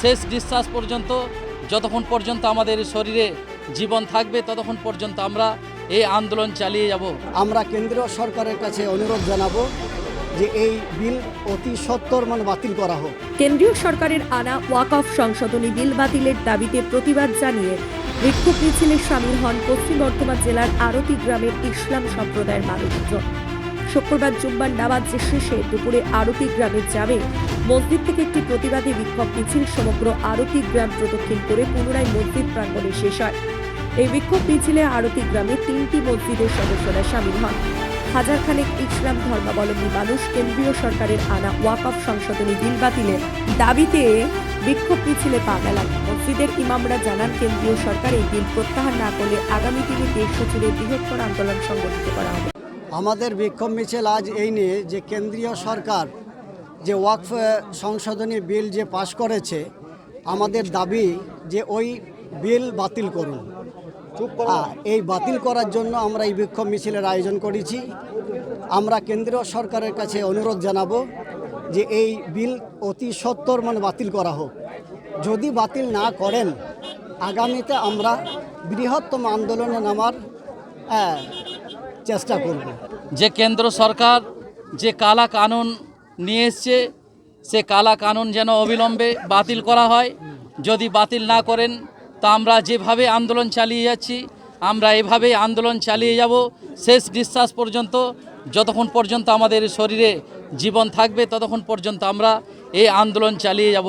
শেষ নিঃশ্বাস পর্যন্ত যতক্ষণ পর্যন্ত আমাদের শরীরে জীবন থাকবে ততক্ষণ পর্যন্ত আমরা এই আন্দোলন চালিয়ে যাব। আমরা কেন্দ্রীয় সরকারের কাছে অনুরোধ জানাব যে এই বিল অতি সত্তর মানে বাতিল করা হোক। কেন্দ্রীয় সরকারের আনা ওয়াক অফ সংশোধনী বিল বাতিলের দাবিতে প্রতিবাদ জানিয়ে বিক্ষোভ মিছিলে সামিল হন পশ্চিম বর্ধমান জেলার আরতি গ্রামের ইসলাম সম্প্রদায়ের মানুষজন। শুক্রবার জুম্মার নামাজ শেষে দুপুরে আরতি গ্রামে যাবে। মসজিদ থেকে একটি প্রতিবাদী বিক্ষোভ মিছিল সমগ্র আরতি গ্রাম প্রদক্ষিণ করে পুনরায় মসজিদ প্রাঙ্গণে শেষ হয়। এই বিক্ষোভ মিছিলে আরতি গ্রামে তিনটি মসজিদের সদস্যরা সামিল হন। হাজার খানেক ইসলাম ধর্মাবলম্বী মানুষ কেন্দ্রীয় সরকারের আনা ওয়াক অফ সংশোধনী বিল বাতিলের দাবিতে বিক্ষোভ মিছিলে পা মেলান। মসজিদের ইমামরা জানান, কেন্দ্রীয় সরকার এই বিল প্রত্যাহার না করলে আগামী দিনে দেশ জুড়ে বৃহত্তর আন্দোলন সংগঠিত করা হবে। আমাদের বিক্ষোভ মিছিল আজ এই নিয়ে যে কেন্দ্রীয় সরকার যে ওয়াকফ সংশোধনী বিল যে পাশ করেছে আমাদের দাবি যে ওই বিল বাতিল করুন। এই বাতিল করার জন্য আমরা এই বিক্ষোভ মিছিলের আয়োজন করেছি। আমরা কেন্দ্রীয় সরকারের কাছে অনুরোধ জানাব যে এই বিল অতি সত্তর মানে বাতিল করা হোক। যদি বাতিল না করেন আগামীতে আমরা বৃহত্তম আন্দোলনে নামার চেষ্টা করব। যে কেন্দ্র সরকার যে কালা কানুন নিয়ে এসছে, সে কালা কানুন যেন অবিলম্বে বাতিল করা হয়। যদি বাতিল না করেন, তা আমরা যেভাবে আন্দোলন চালিয়ে যাচ্ছি, আমরা এভাবেই আন্দোলন চালিয়ে যাব। শেষ নিঃশ্বাস পর্যন্ত, যতক্ষণ পর্যন্ত আমাদের শরীরে জীবন থাকবে, ততক্ষণ পর্যন্ত আমরা এই আন্দোলন চালিয়ে যাব।